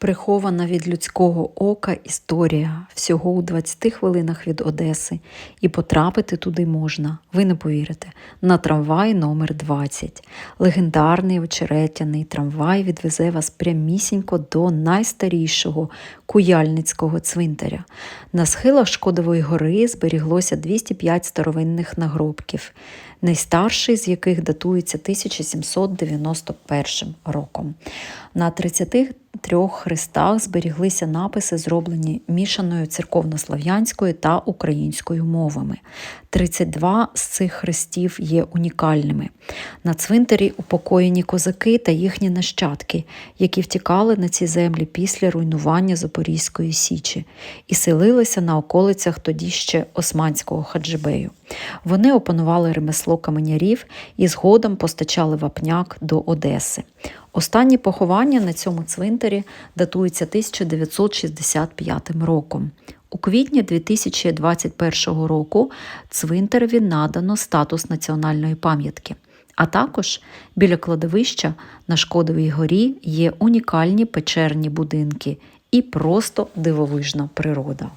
Прихована від людського ока історія всього у 20 хвилинах від Одеси, і потрапити туди можна, ви не повірите, на трамвай номер 20. Легендарний очеретяний трамвай відвезе вас прямісінько до найстарішого Куяльницького цвинтаря. На схилах Шкодової гори зберіглося 205 старовинних нагробків, найстарший з яких датується 1791 роком. На 33 хрестах зберіглися написи, зроблені мішаною церковнослов'янською та українською мовами. 32 з цих хрестів є унікальними. На цвинтарі упокоєні козаки та їхні нащадки, які втікали на ці землі після руйнування Запорізької Січі і селилися на околицях тоді ще Османського хаджибею. Вони опанували ремесло каменярів і згодом постачали вапняк до Одеси. Останні поховання на цьому цвинтарі датуються 1965 роком. У квітні 2021 року цвинтарові надано статус національної пам'ятки. А також біля кладовища на Шкодовій горі є унікальні печерні будинки і просто дивовижна природа.